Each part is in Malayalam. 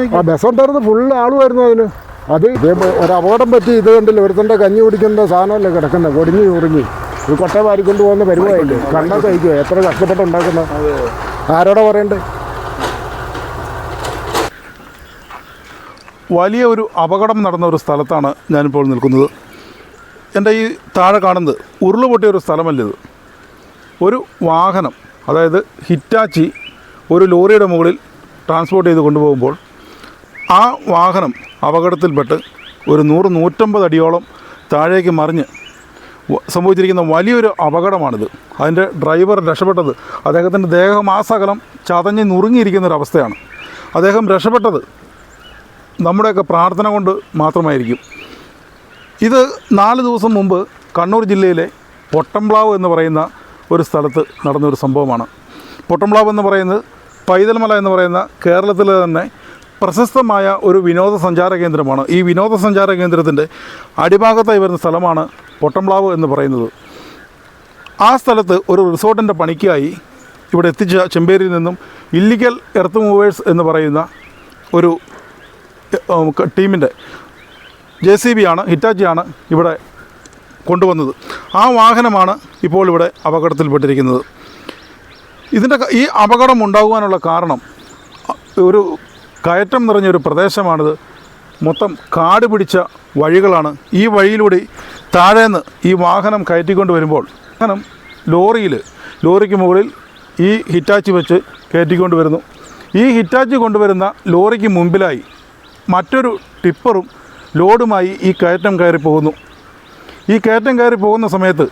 ആ ബസ് ഉണ്ടായിരുന്നു ഫുള്ള് ആളുമായിരുന്നു അതിന് അത് ഒരു അപകടം പറ്റി. ഇത് കണ്ടില്ല? ഒരുത്തന്റെ കഞ്ഞി കുടിക്കുന്ന സാധനമല്ലേ കിടക്കുന്നത് കൊടിഞ്ഞു ചുറിഞ്ഞ്. ഒരു കൊട്ട വാരിക്കൊണ്ട് പോകുന്ന പരിപാടിയില്ലേ? കണ്ടാൽ സഹിക്കുക എത്ര കഷ്ടപ്പെട്ട് ഉണ്ടാക്കുന്ന? ആരോടാ പറയണ്ടേ? വലിയ ഒരു അപകടം നടന്ന ഒരു സ്ഥലത്താണ് ഞാനിപ്പോൾ നിൽക്കുന്നത്. എന്റെ ഈ താഴെ കാണുന്നത് ഉരുൾ പൊട്ടിയ ഒരു സ്ഥലമല്ലേ ഒരു വാഹനം അതായത് ഹിറ്റാച്ചി ഒരു ലോറിയുടെ മുകളിൽ ട്രാൻസ്പോർട്ട് ചെയ്ത് കൊണ്ടുപോകുമ്പോൾ ആ വാഹനം അപകടത്തിൽപ്പെട്ട് ഒരു നൂറ് നൂറ്റമ്പത് അടിയോളം താഴേക്ക് മറിഞ്ഞ് സംഭവിച്ചിരിക്കുന്ന വലിയൊരു അപകടമാണിത്. അതിന്റെ ഡ്രൈവർ രക്ഷപ്പെട്ടത് അദ്ദേഹത്തിന്റെ ദേഹമാസകലം ചതഞ്ഞ് നുറുങ്ങിയിരിക്കുന്ന ഒരു അവസ്ഥയാണ്. അദ്ദേഹം രക്ഷപ്പെട്ടത് നമ്മുടെയൊക്കെ പ്രാർത്ഥന കൊണ്ട് മാത്രമായിരിക്കും. ഇത് നാല് ദിവസം മുമ്പ് കണ്ണൂർ ജില്ലയിലെ പൊട്ടംപ്ലാവ് എന്ന് പറയുന്ന ഒരു സ്ഥലത്ത് നടന്നൊരു സംഭവമാണ്. പൊട്ടംപ്ലാവ് എന്ന് പറയുന്നത് പൈതൽമല എന്ന് പറയുന്ന കേരളത്തിലെ തന്നെ പ്രശസ്തമായ ഒരു വിനോദസഞ്ചാര കേന്ദ്രമാണ്. ഈ വിനോദസഞ്ചാര കേന്ദ്രത്തിന്റെ അടിഭാഗത്തായി വരുന്ന സ്ഥലമാണ് പൊട്ടംപ്ലാവ് എന്ന് പറയുന്നത്. ആ സ്ഥലത്ത് ഒരു റിസോർട്ടിന്റെ പണിക്കായി ഇവിടെ എത്തിച്ച ചെമ്പേരിയിൽ നിന്നും ഇല്ലിക്കൽ എർത്ത് മൂവേഴ്സ് എന്ന് പറയുന്ന ഒരു ടീമിന്റെ ജെ സി ബി ആണ് ഹിറ്റാച്ചിയാണ് ഇവിടെ കൊണ്ടുവന്നത്. ആ വാഹനമാണ് ഇപ്പോൾ ഇവിടെ അപകടത്തിൽപ്പെട്ടിരിക്കുന്നത്. ഇതിന്റെ ഈ അപകടം ഉണ്ടാകുവാനുള്ള കാരണം ഒരു കയറ്റം നിറഞ്ഞൊരു പ്രദേശമാണിത്. മൊത്തം കാട് പിടിച്ച വഴികളാണ്. ഈ വഴിയിലൂടെ താഴേന്ന് ഈ വാഹനം കയറ്റിക്കൊണ്ട് വരുമ്പോൾ വാഹനം ലോറിയിൽ ലോറിക്ക് മുകളിൽ ഈ ഹിറ്റാച്ചി വെച്ച് കയറ്റിക്കൊണ്ട് വരുന്നു. ഈ ഹിറ്റാച്ചി കൊണ്ടുവരുന്ന ലോറിക്ക് മുമ്പിലായി മറ്റൊരു ടിപ്പറും ലോഡുമായി ഈ കയറ്റം കയറി പോകുന്നു. ഈ കയറ്റം കയറി പോകുന്ന സമയത്ത്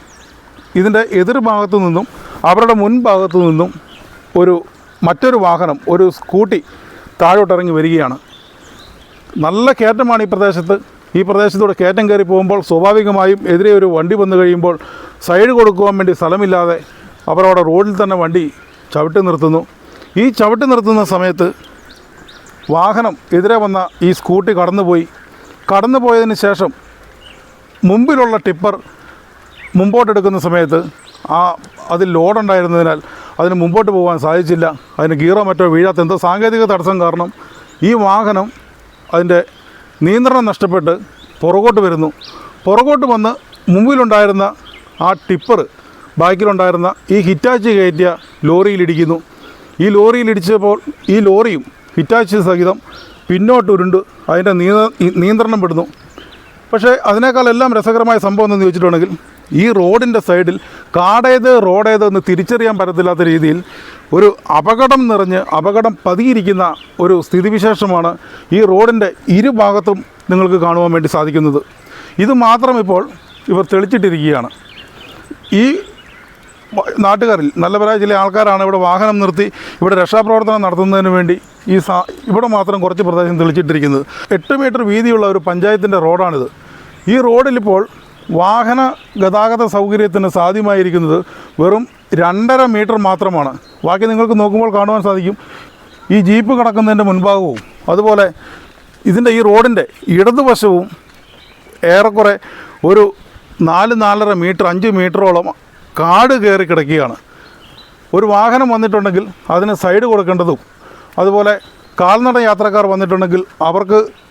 ഇതിന്റെ എതിർഭാഗത്തു നിന്നും അവരുടെ മുൻഭാഗത്തു നിന്നും ഒരു മറ്റൊരു വാഹനം ഒരു സ്കൂട്ടി താഴോട്ടിറങ്ങി വരികയാണ്. നല്ല കയറ്റമാണ് ഈ പ്രദേശത്ത്. ഈ പ്രദേശത്തൂടെ കയറ്റം കയറി പോകുമ്പോൾ സ്വാഭാവികമായും എതിരെ ഒരു വണ്ടി വന്നു കഴിയുമ്പോൾ സൈഡ് കൊടുക്കുവാൻ വേണ്ടി സ്ഥലമില്ലാതെ അവരവിടെ റോഡിൽ തന്നെ വണ്ടി ചവിട്ടി നിർത്തുന്നു. ഈ ചവിട്ടി നിർത്തുന്ന സമയത്ത് വാഹനം എതിരെ വന്ന ഈ സ്കൂട്ടി കടന്നുപോയി. കടന്നു പോയതിന് ശേഷം മുമ്പിലുള്ള ടിപ്പർ മുമ്പോട്ടെടുക്കുന്ന സമയത്ത് ആ അതിൽ ലോഡുണ്ടായിരുന്നതിനാൽ അതിന് മുമ്പോട്ട് പോകാൻ സാധിച്ചില്ല. അതിന് ഗീറോ മറ്റോ വീഴാത്ത എന്തോ സാങ്കേതിക തടസ്സം കാരണം ഈ വാഹനം അതിന്റെ നിയന്ത്രണം നഷ്ടപ്പെട്ട് പുറകോട്ട് വരുന്നു. പുറകോട്ട് വന്ന് മുമ്പിലുണ്ടായിരുന്ന ആ ടിപ്പർ ബാക്കിലുണ്ടായിരുന്ന ഈ ഹിറ്റാച്ചി കയറ്റിയ ലോറിയിലിടിക്കുന്നു. ഈ ലോറിയിലിടിച്ചപ്പോൾ ഈ ലോറിയും ഹിറ്റാച്ചി സഹിതം പിന്നോട്ട് ഉരുണ്ട് അതിന്റെ നിയ- നിയന്ത്രണം പെടുന്നു. പക്ഷേ അതിനേക്കാളെല്ലാം രസകരമായ സംഭവം എന്ന് ചോദിച്ചിട്ടുണ്ടെങ്കിൽ ഈ റോഡിന്റെ സൈഡിൽ കാടേത് റോഡേത് എന്ന് തിരിച്ചറിയാൻ പറ്റത്തില്ലാത്ത രീതിയിൽ ഒരു അപകടം നിറഞ്ഞ് അപകടം പതിയിരിക്കുന്ന ഒരു സ്ഥിതിവിശേഷമാണ് ഈ റോഡിന്റെ ഇരുഭാഗത്തും നിങ്ങൾക്ക് കാണുവാൻ വേണ്ടി സാധിക്കുന്നത്. ഇത് മാത്രം ഇപ്പോൾ ഇവർ തെളിച്ചിട്ടിരിക്കുകയാണ്. ഈ നാട്ടുകാരിൽ നല്ലവരായ ചില ആൾക്കാരാണ് ഇവിടെ വാഹനം നിർത്തി ഇവിടെ രക്ഷാപ്രവർത്തനം നടത്തുന്നതിന് വേണ്ടി ഈ സാ ഇവിടെ മാത്രം കുറച്ച് പ്രദേശം തെളിച്ചിട്ടിരിക്കുന്നത്. എട്ട് മീറ്റർ വീതിയുള്ള ഒരു പഞ്ചായത്തിന്റെ റോഡാണിത്. ഈ റോഡിലിപ്പോൾ വാഹന ഗതാഗത സൗകര്യത്തിന് സാധ്യമായിരിക്കുന്നത് വെറും രണ്ടര മീറ്റർ മാത്രമാണ്. ബാക്കി നിങ്ങൾക്ക് നോക്കുമ്പോൾ കാണുവാൻ സാധിക്കും. ഈ ജീപ്പ് കിടക്കുന്നതിന്റെ മുൻഭാഗവും അതുപോലെ ഇതിന്റെ ഈ റോഡിന്റെ ഇടതുവശവും ഏറെക്കുറെ ഒരു നാല് നാലര മീറ്റർ അഞ്ച് മീറ്ററോളം കാട് കയറി കിടക്കുകയാണ്. ഒരു വാഹനം വന്നിട്ടുണ്ടെങ്കിൽ അതിന് സൈഡ് കൊടുക്കേണ്ടതും അതുപോലെ കാൽനട യാത്രക്കാർ വന്നിട്ടുണ്ടെങ്കിൽ അവർക്ക്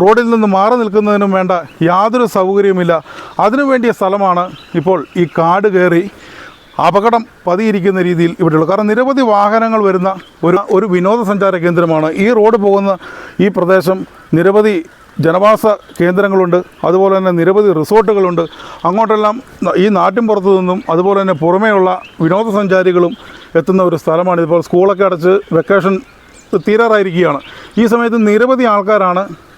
റോഡിൽ നിന്ന് മാറി നിൽക്കുന്നതിനും വേണ്ട യാതൊരു സൗകര്യവുമില്ല. അതിനു വേണ്ടിയ സ്ഥലമാണ് ഇപ്പോൾ ഈ കാട് കയറി അപകടം പതിയിരിക്കുന്ന രീതിയിൽ ഇവിടെയുള്ളത്. കാരണം നിരവധി വാഹനങ്ങൾ വരുന്ന ഒരു ഒരു വിനോദസഞ്ചാര കേന്ദ്രമാണ്. ഈ റോഡ് പോകുന്ന ഈ പ്രദേശം നിരവധി ജനവാസ കേന്ദ്രങ്ങളുണ്ട്. അതുപോലെ തന്നെ നിരവധി റിസോർട്ടുകളുണ്ട്. അങ്ങോട്ടെല്ലാം ഈ നാട്ടിൻ പുറത്തു നിന്നും അതുപോലെ തന്നെ പുറമേയുള്ള വിനോദസഞ്ചാരികളും എത്തുന്ന ഒരു സ്ഥലമാണ്. ഇതിപ്പോൾ സ്കൂളൊക്കെ അടച്ച് വെക്കേഷൻ തീരാറായിരിക്കുകയാണ്. ഈ സമയത്ത് നിരവധി ആൾക്കാരാണ്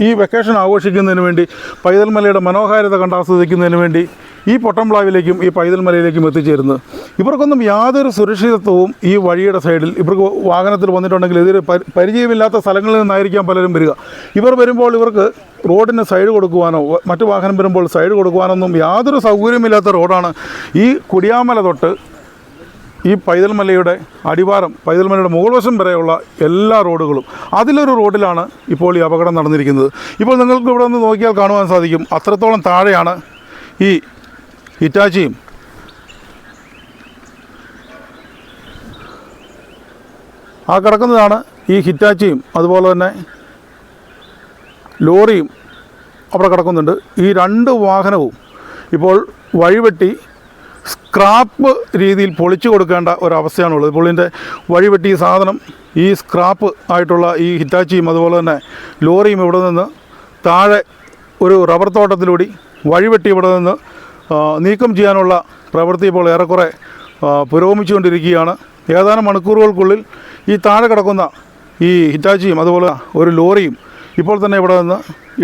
ഈ വെക്കേഷൻ ആഘോഷിക്കുന്നതിന് വേണ്ടി പൈതൽമലയുടെ മനോഹാരിത കണ്ട് ആസ്വദിക്കുന്നതിന് വേണ്ടി ഈ പൊട്ടംപ്ലാവിലേക്കും ഈ പൈതൽ പൈതൽമലയിലേക്കും എത്തിച്ചേരുന്നത് ഇവർക്കൊന്നും യാതൊരു സുരക്ഷിതത്വവും ഈ വഴിയുടെ സൈഡിൽ ഇവർക്ക് വാഹനത്തിൽ വന്നിട്ടുണ്ടെങ്കിൽ എതിരെ പരി- പരിചയമില്ലാത്ത സ്ഥലങ്ങളിൽ നിന്നായിരിക്കാം പലരും വരിക. ഇവർ വരുമ്പോൾ ഇവർക്ക് റോഡിന് സൈഡ് കൊടുക്കുവാനോ മറ്റു വാഹനം വരുമ്പോൾ സൈഡ് കൊടുക്കുവാനൊന്നും യാതൊരു സൗകര്യമില്ലാത്ത റോഡാണ് ഈ കുടിയാമല തൊട്ട് ഈ പൈതൽമലയുടെ അടിവാരം പൈതൽമലയുടെ മുകൾ വശം വരെയുള്ള എല്ലാ റോഡുകളും അതിലൊരു റോഡിലാണ് ഇപ്പോൾ ഈ അപകടം നടന്നിരിക്കുന്നത്. ഇപ്പോൾ നിങ്ങൾക്ക് ഇവിടെ നിന്ന് നോക്കിയാൽ കാണുവാൻ സാധിക്കും അത്രത്തോളം താഴെയാണ് ഈ ഇറ്റാച്ചിയും. ആ കിടക്കുന്നതാണ് ഈ ഹിറ്റാച്ചിയും അതുപോലെ തന്നെ ലോറിയും അവിടെ കിടക്കുന്നുണ്ട്. ഈ രണ്ട് വാഹനവും ഇപ്പോൾ വഴിവെട്ടി സ്ക്രാപ്പ് രീതിയിൽ പൊളിച്ചു കൊടുക്കേണ്ട ഒരവസ്ഥയാണുള്ളത്. പുള്ളിന്റെ വഴിവെട്ടി സാധനം ഈ സ്ക്രാപ്പ് ആയിട്ടുള്ള ഈ ഹിറ്റാച്ചിയും അതുപോലെ തന്നെ ലോറിയും ഇവിടെ നിന്ന് താഴെ ഒരു റബ്ബർ തോട്ടത്തിലൂടി വഴിവെട്ടി ഇവിടെ നിന്ന് നീക്കം ചെയ്യാനുള്ള പ്രവൃത്തി ഇപ്പോൾ ഏറെക്കുറെ പുരോഗമിച്ചുകൊണ്ടിരിക്കുകയാണ്. ഏതാനും മണിക്കൂറുകൾക്കുള്ളിൽ ഈ താഴെ കിടക്കുന്ന ഈ ഹിറ്റാച്ചിയും അതുപോലെ ഒരു ലോറിയും ഇപ്പോൾ തന്നെ ഇവിടെ നിന്ന്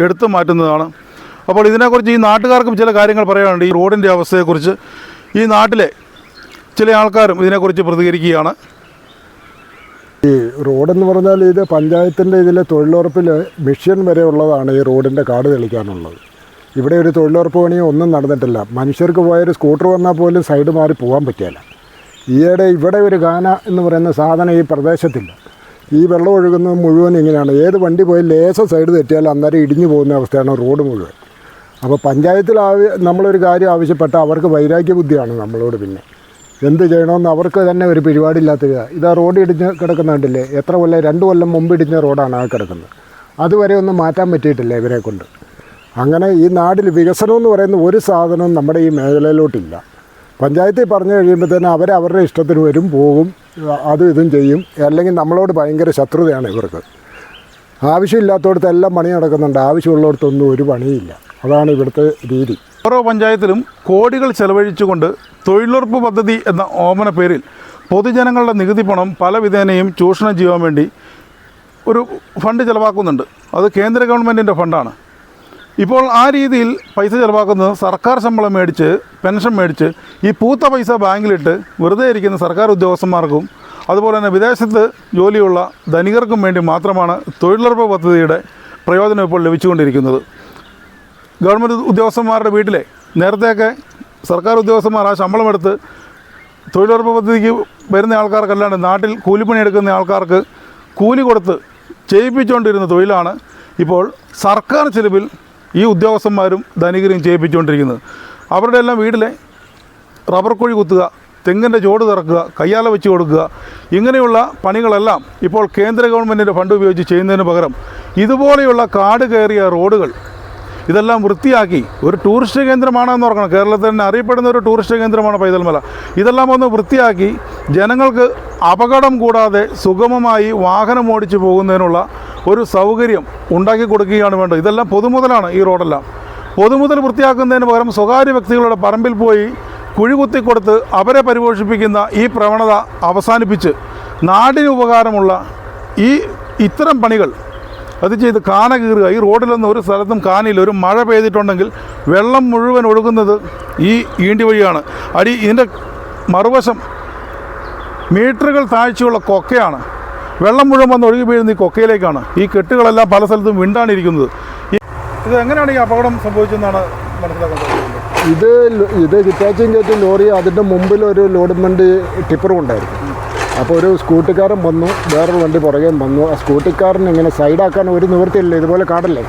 എടുത്തു മാറ്റുന്നതാണ്. അപ്പോൾ ഇതിനെക്കുറിച്ച് ഈ നാട്ടുകാർക്കും ചില കാര്യങ്ങൾ പറയാനുണ്ട്. ഈ റോഡിന്റെ അവസ്ഥയെക്കുറിച്ച് ഈ നാട്ടിലെ ചില ആൾക്കാരും ഇതിനെക്കുറിച്ച് പ്രതികരിക്കുകയാണ്. ഈ റോഡെന്ന് പറഞ്ഞാൽ ഇത് പഞ്ചായത്തിന്റെ ഇതിലെ തൊഴിലുറപ്പിൽ മിഷ്യൻ വരെ ഉള്ളതാണ് ഈ റോഡിന്റെ കാട് തെളിക്കാനുള്ളത്. ഇവിടെ ഒരു തൊഴിലുറപ്പ് പണിയോ ഒന്നും നടന്നിട്ടില്ല. മനുഷ്യർക്ക് പോയൊരു സ്കൂട്ടർ വന്നാൽ പോലും സൈഡ് മാറി പോകാൻ പറ്റിയല്ല ഈയിടെ ഇവിടെ ഒരു ഗാന എന്ന് പറയുന്ന സാധനം ഈ പ്രദേശത്തില്ല. ഈ വെള്ളം ഒഴുകുന്നത് മുഴുവൻ ഇങ്ങനെയാണ്. ഏത് വണ്ടി പോയി ലേശം സൈഡ് തെറ്റിയാൽ അന്നേരം ഇടിഞ്ഞു പോകുന്ന അവസ്ഥയാണ് റോഡ് മുഴുവൻ. അപ്പോൾ പഞ്ചായത്തിൽ ആവ നമ്മളൊരു കാര്യം ആവശ്യപ്പെട്ട അവർക്ക് വൈരാഗ്യ ബുദ്ധിയാണ് നമ്മളോട് പിന്നെ. എന്ത് ചെയ്യണമെന്ന് അവർക്ക് തന്നെ ഒരു പരിപാടിയില്ലാത്ത ഇതാ. റോഡ് ഇടിഞ്ഞ് കിടക്കുന്നുണ്ടല്ലേ എത്ര കൊല്ലം രണ്ട് കൊല്ലം മുമ്പ് ഇടിഞ്ഞ റോഡാണ് ആ കിടക്കുന്നത്. അതുവരെ ഒന്നും മാറ്റാൻ പറ്റിയിട്ടില്ല ഇവരെ കൊണ്ട്. അങ്ങനെ ഈ നാട്ടിൽ വികസനം എന്ന് പറയുന്ന ഒരു സാധനവും നമ്മുടെ ഈ മേഖലയിലോട്ടില്ല. പഞ്ചായത്തിൽ പറഞ്ഞു കഴിയുമ്പോൾ തന്നെ അവർ അവരുടെ ഇഷ്ടത്തിന് വരും പോകും അതും ഇതും ചെയ്യും. അല്ലെങ്കിൽ നമ്മളോട് ഭയങ്കര ശത്രുതയാണ് ഇവർക്ക്. ആവശ്യമില്ലാത്തടത്തെല്ലാം പണി നടക്കുന്നുണ്ട്. ആവശ്യമുള്ളിടത്തൊന്നും ഒരു പണിയില്ല. അതാണ് ഇവിടുത്തെ രീതി. ഓരോ പഞ്ചായത്തിലും കോടികൾ ചെലവഴിച്ചുകൊണ്ട് തൊഴിലുറപ്പ് പദ്ധതി എന്ന ഓമന പേരിൽ പൊതുജനങ്ങളുടെ നികുതി പണം പല വിധേനയും ചൂഷണം ചെയ്യാൻ വേണ്ടി ഒരു ഫണ്ട് ചിലവാക്കുന്നുണ്ട്. അത് കേന്ദ്ര ഗവൺമെന്റിന്റെ ഫണ്ടാണ്. ഇപ്പോൾ ആ രീതിയിൽ പൈസ ചിലവാക്കുന്നത് സർക്കാർ ശമ്പളം മേടിച്ച് പെൻഷൻ മേടിച്ച് ഈ പൂത്ത പൈസ ബാങ്കിലിട്ട് വെറുതെ ഇരിക്കുന്ന സർക്കാർ ഉദ്യോഗസ്ഥന്മാർക്കും അതുപോലെ തന്നെ വിദേശത്ത് ജോലിയുള്ള ധനികർക്കും വേണ്ടി മാത്രമാണ് തൊഴിലുറപ്പ് പദ്ധതിയുടെ പ്രയോജനം ഇപ്പോൾ ലഭിച്ചുകൊണ്ടിരിക്കുന്നത്. ഗവൺമെന്റ് ഉദ്യോഗസ്ഥന്മാരുടെ വീട്ടിലെ നേരത്തെയൊക്കെ സർക്കാർ ഉദ്യോഗസ്ഥന്മാർ ആ ശമ്പളമെടുത്ത് തൊഴിലുറപ്പ് പദ്ധതിക്ക് വരുന്ന ആൾക്കാർക്കല്ലാണ്ട് നാട്ടിൽ കൂലിപ്പണി എടുക്കുന്ന ആൾക്കാർക്ക് കൂലി കൊടുത്ത് ചെയ്യിപ്പിച്ചുകൊണ്ടിരുന്ന തൊഴിലാണ് ഇപ്പോൾ സർക്കാർ ചെലവിൽ ഈ ഉദ്യോഗസ്ഥന്മാരും ധനികരും ചെയ്യിപ്പിച്ചുകൊണ്ടിരിക്കുന്നത്. അവരുടെ എല്ലാം വീട്ടിലെ റബ്ബർ കുഴി കുത്തുക തെങ്ങിന്റെ ചോട് തുറക്കുക കയ്യാല വെച്ച് കൊടുക്കുക. ഇങ്ങനെയുള്ള പണികളെല്ലാം ഇപ്പോൾ കേന്ദ്ര ഗവൺമെന്റിന്റെ ഫണ്ട് ഉപയോഗിച്ച് ചെയ്യുന്നതിന് പകരം ഇതുപോലെയുള്ള കാട് കയറിയ റോഡുകൾ ഇതെല്ലാം വൃത്തിയാക്കി ഒരു ടൂറിസ്റ്റ് കേന്ദ്രമാണെന്ന് ഓർക്കണം. കേരളത്തിൽ തന്നെ അറിയപ്പെടുന്ന ഒരു ടൂറിസ്റ്റ് കേന്ദ്രമാണ് പൈതൽമല. ഇതെല്ലാം ഒന്ന് വൃത്തിയാക്കി ജനങ്ങൾക്ക് അപകടം കൂടാതെ സുഗമമായി വാഹനം ഓടിച്ചു പോകുന്നതിനുള്ള ഒരു സൗകര്യം ഉണ്ടാക്കി കൊടുക്കുകയാണ് വേണ്ടത്. ഇതെല്ലാം പൊതുമുതലാണ് ഈ റോഡെല്ലാം. പൊതുമുതൽ വൃത്തിയാക്കുന്നതിന് പകരം സ്വകാര്യ വ്യക്തികളുടെ പറമ്പിൽ പോയി കുഴി കൊടുത്ത് അവരെ പരിപോഷിപ്പിക്കുന്ന ഈ പ്രവണത അവസാനിപ്പിച്ച് നാടിന് ഉപകാരമുള്ള ഈ ഇത്തരം പണികൾ അത് ചെയ്ത് കാന കീറുക. ഈ റോഡിലൊന്നും ഒരു സ്ഥലത്തും കാനയില്ല. ഒരു മഴ പെയ്തിട്ടുണ്ടെങ്കിൽ വെള്ളം മുഴുവൻ ഒഴുകുന്നത് ഈ ഈണ്ടി വഴിയാണ്. അടി ഇതിന്റെ മറുവശം മീറ്ററുകൾ താഴ്ചയുള്ള കൊക്കയാണ്. വെള്ളം മുഴുവൻ വന്ന് ഒഴുകി വീഴുന്ന ഈ കൊക്കയിലേക്കാണ്. ഈ കെട്ടുകളെല്ലാം പല സ്ഥലത്തും വിണ്ടാണിരിക്കുന്നത് ഇത് എങ്ങനെയാണ് ഈ അപകടം സംഭവിച്ചതെന്നാണ് മനസ്സിലാക്കാൻ സാധിക്കുന്നത്? ഇത് ഇത് ഹിറ്റാച്ചിയും കയറ്റി ലോറി അതിന്റെ മുമ്പിൽ ഒരു ലോഡ് വണ്ടി ടിപ്പറും ഉണ്ടായിരുന്നു. അപ്പോൾ ഒരു സ്കൂട്ടിക്കാരൻ വന്നു വേറൊരു വണ്ടി പുറകെ വന്നു. ആ സ്കൂട്ടിക്കാരൻ ഇങ്ങനെ സൈഡാക്കാൻ ഒരു നിവൃത്തിയില്ല ഇതുപോലെ കാടല്ലേ?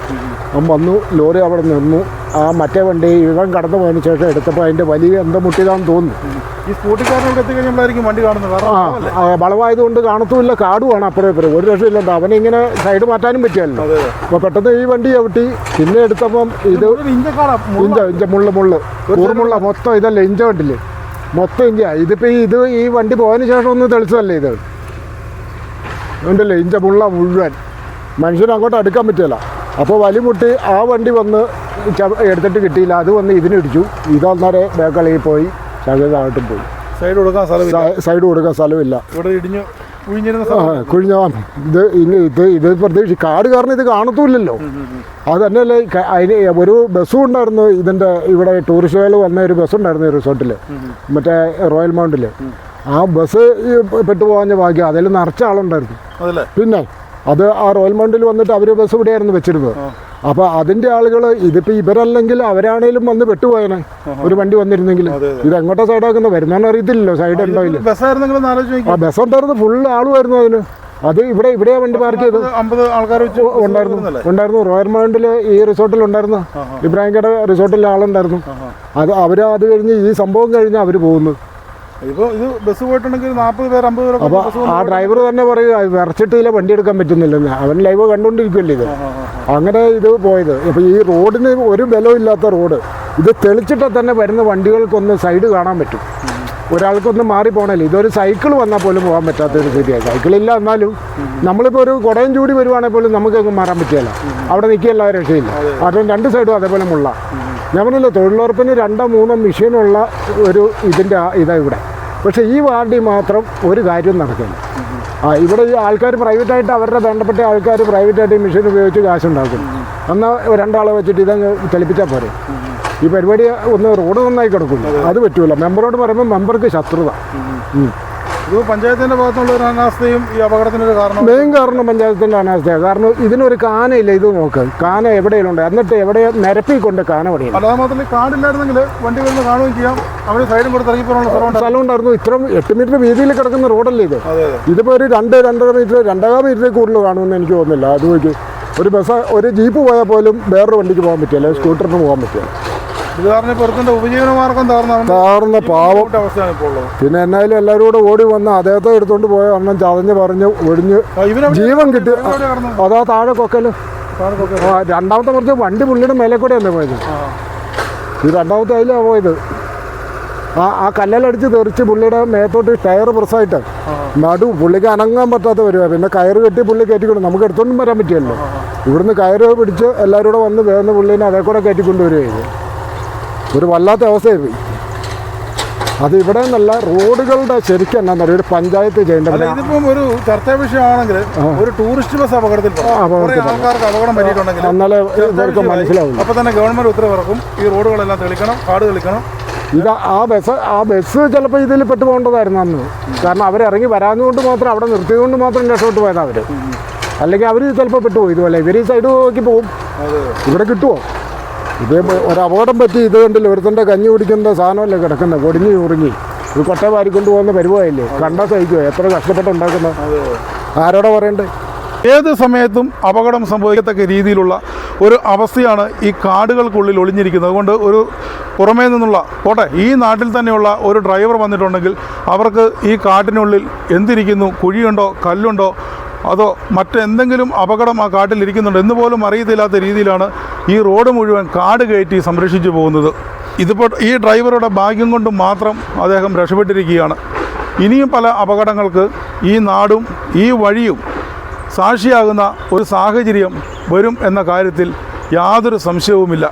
അവൻ വന്നു ലോറി അവിടെ നിന്നു. ആ മറ്റേ വണ്ടി ഇവൻ കടന്നു പോയതിനു ശേഷം എടുത്തപ്പോൾ അതിന്റെ വലിയ എന്തോ മുട്ടിയതാണെന്ന് തോന്നുന്നു. ഈ സ്കൂട്ടിക്കാരനോട് എത്തിക്കഴിഞ്ഞപ്പോഴായിരിക്കും വണ്ടി കാണുന്നത്. ആ വളവായതുകൊണ്ട് കാണത്തുമില്ല കാടുമാണ് അപ്പുറം ഇപ്പുറം. ഒരു അവനെ അവനിങ്ങനെ സൈഡ് മാറ്റാനും പറ്റിയല്ലോ. അപ്പോൾ പെട്ടെന്ന് ഈ വണ്ടി ചവിട്ടി പിന്നെ എടുത്തപ്പം ഇത് ഇഞ്ച ഇഞ്ച മുള്ള മുള്ള്. കൂർമുള്ള മൊത്തം ഇതല്ലേ ഇഞ്ച കണ്ടില്ലേ? മൊത്തം ഇഞ്ച. ഇതിപ്പോൾ ഇത് ഈ വണ്ടി പോയതിനു ശേഷം ഒന്ന് തെളിച്ചതല്ലേ ഇത്? ഉണ്ടല്ലേ ഇഞ്ച മുള്ള മുഴുവൻ. മനുഷ്യനെ അങ്ങോട്ട് അടുക്കാൻ പറ്റില്ല അപ്പോൾ വലിമുട്ടി ആ വണ്ടി വന്ന് എടുത്തിട്ട് കിട്ടിയില്ല. അത് വന്ന് ഇതിനിടിച്ചു. ഇതന്നേരെ ബേക്കളയിൽ പോയി ശകലമായിട്ടും പോയി. സൈഡ് കൊടുക്കാൻ സ്ഥലം സൈഡ് കൊടുക്കാൻ സ്ഥലമില്ല. ഇവിടെ ഇടിഞ്ഞു കുഴിഞ്ഞ ഇത് ഇനി ഇത് ഇത് പ്രത്യേകിച്ച് കാട് കാരണം ഇത് കാണത്തുമില്ലല്ലോ അത് തന്നെയല്ലേ അതിന് ഒരു ബസ്സും ഉണ്ടായിരുന്നു ഇതിന്റെ ഇവിടെ ടൂറിസ്റ്റുകൾ വന്ന ഒരു ബസ് ഉണ്ടായിരുന്നു റിസോർട്ടിൽ മറ്റേ റോയൽ മൗണ്ടിൽ ആ ബസ് പെട്ടുപോകാഞ്ഞ ഭാഗ്യം അതിൽ നിറച്ച ആളുണ്ടായിരുന്നു. പിന്നെ അത് ആ റോയൽ മൗണ്ടിൽ വന്നിട്ട് അവർ ബസ് ഇവിടെയായിരുന്നു വെച്ചിരുന്നത്. അപ്പോൾ അതിന്റെ ആളുകൾ ഇതിപ്പോൾ ഇവരല്ലെങ്കിൽ അവരാണേലും വന്ന് പെട്ടുപോയനെ. ഒരു വണ്ടി വന്നിരുന്നെങ്കിൽ. ഇത് എങ്ങോട്ടാ സൈഡാക്കുന്നത് വരുന്നതെന്ന് അറിയത്തില്ലല്ലോ സൈഡ് ഉണ്ടോ ഇല്ല. ആ ബസ് ഉണ്ടായിരുന്നു ഫുള്ള് ആളുമായിരുന്നു അതിന് അത് ഇവിടെ ഇവിടെയാ വണ്ടി പാർക്ക് ചെയ്തത്. അമ്പത് ആൾക്കാർ വെച്ച് ഉണ്ടായിരുന്നു. ഉണ്ടായിരുന്നു. റോയൽ മൗണ്ടിൽ ഈ റിസോർട്ടിൽ ഉണ്ടായിരുന്നു. ഇബ്രാഹിം കട റിസോർട്ടിൽ ആളുണ്ടായിരുന്നു. അത് അവർ അത് കഴിഞ്ഞ് ഈ സംഭവം കഴിഞ്ഞ് അവർ പോകുന്നു അപ്പൊ ആ ഡ്രൈവർ തന്നെ പറയുക വിറച്ചിട്ടില്ല വണ്ടി എടുക്കാൻ പറ്റുന്നില്ലെന്ന്. അവൻ ലൈവ് കണ്ടുകൊണ്ടിരിക്കുമല്ലോ ഇത്. അങ്ങനെ ഇത് പോയത്. ഇപ്പോൾ ഈ റോഡിന് ഒരു ബലമില്ലാത്ത റോഡ്. ഇത് തെളിച്ചിട്ടാൽ തന്നെ വരുന്ന വണ്ടികൾക്കൊന്ന് സൈഡ് കാണാൻ പറ്റും. ഒരാൾക്കൊന്ന് മാറി പോകണല്ലോ ഇതൊരു സൈക്കിൾ വന്നാൽ പോലും പോകാൻ പറ്റാത്ത ഒരു സ്ഥിതിയാണ് സൈക്കിളില്ല എന്നാലും നമ്മളിപ്പോൾ ഒരു കുടയും ചൂടി വരുവാണെങ്കിൽ പോലും നമുക്കങ്ങ് മാറാൻ പറ്റിയല്ല. അവിടെ നിൽക്കുകയല്ല രക്ഷയില്ല. അതും രണ്ട് സൈഡും അതേപോലെ മുള്ള. ഞാൻ പറഞ്ഞില്ല തൊഴിലുറപ്പിന് രണ്ടോ മൂന്നോ മെഷീനുള്ള ഒരു ഇതിന്റെ ഇതാണ് ഇവിടെ. പക്ഷേ ഈ വാർഡിൽ മാത്രം ഒരു കാര്യം നടക്കില്ല. ആ ഇവിടെ ഈ ആൾക്കാർ പ്രൈവറ്റായിട്ട് അവരുടെ വേണ്ടപ്പെട്ട ആൾക്കാർ പ്രൈവറ്റായിട്ട് ഈ മെഷീൻ ഉപയോഗിച്ച് കാശുണ്ടാക്കും. എന്നാൽ രണ്ടാളെ വെച്ചിട്ട് ഇതങ്ങ് തെളിപ്പിച്ചാൽ പോരെ. ഈ പരിപാടി ഒന്ന് റോഡ് നന്നായി കിടക്കുന്നു. അത് പറ്റൂല. മെമ്പറോട് പറയുമ്പോൾ മെമ്പർക്ക് ശത്രുത. ഇത് പഞ്ചായത്തിന്റെ ഭാഗത്തുള്ള ഒരു അനാസ്ഥയും ഈ അപകടത്തിനൊരു കാരണം മെയിൻ കാരണം പഞ്ചായത്തിന്റെ അനാസ്ഥയാണ് കാരണം ഇതിനൊരു കാനയില്ല ഇത് നോക്ക്. കാന എവിടെയെങ്കിലും ഉണ്ട് എന്നിട്ട് എവിടെ നിരപ്പിക്കൊണ്ട് കാന പണിയും അല്ലാതെ മാത്രമല്ല കാടില്ലായിരുന്നെങ്കിൽ വണ്ടി വരുന്ന കാണുകയും ചെയ്യാം. അവർ സൈഡും കൊടുത്ത് സ്ഥലമുണ്ട് സ്ഥലം ഉണ്ടായിരുന്നു. ഇത്ര എട്ട് മീറ്റർ വീതിയിൽ കിടക്കുന്ന റോഡല്ലേ ഇത്? ഇതിപ്പോൾ ഒരു രണ്ട് രണ്ടര മീറ്റർ രണ്ടര മീറ്ററിൽ കൂടുതൽ കാണുമെന്ന് എനിക്ക് തോന്നുന്നില്ല. അതുപോലെ ഒരു ബസ് ഒരു ജീപ്പ് പോയാൽ പോലും വേറൊരു വണ്ടിക്ക് പോകാൻ പറ്റില്ല സ്കൂട്ടറിന് പോകാൻ പറ്റില്ല. ഇത് കാരണം ഇപ്പോൾ ഒരുത്തന്റെ ഉപജീവന മാർഗം താർന്നാണ് താർന്ന പാവം. അവസ്ഥയാണ് ഇപ്പോൾ ഉള്ളത്. പിന്നെ എന്നാലും എല്ലാവരും കൂടെ ഓടി വന്ന് അദ്ദേഹത്തെ എടുത്തോണ്ട് പോയ അണ്ണൻ ചതഞ്ഞ് പറഞ്ഞ് ഒടിഞ്ഞ് ജീവൻ കിട്ടി. അതാ താഴെ കൊക്കൽ. രണ്ടാമത്തെ കുറച്ച് വണ്ടി പുള്ളിയുടെ മേലെ കൂടെ അല്ലേ പോയത്? ഇത് ഈ രണ്ടാമത്തെ അതിലാണ് പോയത്. ആ ആ കല്ലലടിച്ച് തെറിച്ച് പുള്ളിയുടെ മേത്തോട്ട് ടയർ പ്രസായിട്ട് നടു പുള്ളിക്ക് അനങ്ങാൻ പറ്റാത്ത വരുവാ പിന്നെ കയറ് കെട്ടി പുള്ളി കയറ്റിക്കൊണ്ട് നമുക്ക് എടുത്തോണ്ടും വരാൻ പറ്റിയല്ലോ ഇവിടുന്ന് കയറ് പിടിച്ച് എല്ലാവരും കൂടെ വന്ന് വേഗം പുള്ളീനെ അതേ കൂടെ കയറ്റിക്കൊണ്ടുവരികയത് ഒരു വല്ലാത്ത അവസ്ഥയായി പോയി. അത് ഇവിടെ നിന്നല്ല റോഡുകളുടെ ശരിക്കും എന്നാ ഒരു പഞ്ചായത്ത് ചെയ്യേണ്ട ഇതിപ്പം ഒരു ചർച്ചാ വിഷയമാണെങ്കിൽ ഒരു ടൂറിസ്റ്റ് ബസ് അപകടത്തിൽ ആൾക്കാർക്ക് അപകടം പറ്റിയിട്ടുണ്ടെങ്കിൽ എന്നാലേ ഇവർക്ക് മനസ്സിലാവും അപ്പൊ തന്നെ ഗവൺമെന്റ് ഉത്തരവിറക്കും. ഈ റോഡുകളെല്ലാം തെളിക്കണം കാട് തെളിക്കണം. ഇത് ആ ബസ് ആ ബസ് ചിലപ്പോൾ ഇതിൽ പെട്ടു പോകേണ്ടതായിരുന്നു അന്ന്. കാരണം ഇറങ്ങി വരാഞ്ഞുകൊണ്ട് മാത്രം അവിടെ നിർത്തിയതുകൊണ്ട് മാത്രം രക്ഷപ്പെട്ടു പോയതാണ് അവർ അല്ലെങ്കിൽ അവർ ചിലപ്പോൾ പെട്ടുപോയി ഇതുപോലെ ഇവർ ഈ സൈഡ് നോക്കി പോകും. ഇവിടെ കിട്ടുമോ ഇത് ഒരു അപകടം പറ്റി ഇത് കണ്ടില്ല. ഒരുത്തന്റെ കഞ്ഞി കുടിക്കുന്ന സാധനമല്ലേ കിടക്കുന്നത്. കൊടിഞ്ഞു ഉറുങ്ങി ഇത് കൊട്ട വാരിക്കൊണ്ട് പോകുന്ന പരിപാടിയല്ലേ കണ്ടാ സഹിക്കുമോ എത്ര കഷ്ടപ്പെട്ടുണ്ടാക്കുന്നത് അതെ ആരോടെ പറയണ്ടേ? ഏത് സമയത്തും അപകടം സംഭവിക്കത്തക്ക രീതിയിലുള്ള ഒരു അവസ്ഥയാണ് ഈ കാടുകൾക്കുള്ളിൽ ഒളിഞ്ഞിരിക്കുന്നത്. അതുകൊണ്ട് ഒരു പുറമേ നിന്നുള്ള പോട്ടെ ഈ നാട്ടിൽ തന്നെയുള്ള ഒരു ഡ്രൈവർ വന്നിട്ടുണ്ടെങ്കിൽ അവർക്ക് ഈ കാട്ടിനുള്ളിൽ എന്തിരിക്കുന്നു? കുഴിയുണ്ടോ? കല്ലുണ്ടോ? അതോ മറ്റെന്തെങ്കിലും അപകടം ആ കാട്ടിൽ ഇരിക്കുന്നുണ്ടോ? എന്ന് പോലും അറിയത്തില്ലാത്ത രീതിയിലാണ് ഈ റോഡ് മുഴുവൻ കാട് കയറ്റി സംരക്ഷിച്ചു പോകുന്നത്. ഇതിപ്പോൾ ഈ ഡ്രൈവറുടെ ഭാഗ്യം കൊണ്ട് മാത്രം അദ്ദേഹം രക്ഷപ്പെട്ടിരിക്കുകയാണ്. ഇനിയും പല അപകടങ്ങൾക്ക് ഈ നാടും ഈ വഴിയും സാക്ഷിയാകുന്ന ഒരു സാഹചര്യം വരും എന്ന കാര്യത്തിൽ യാതൊരു സംശയവുമില്ല.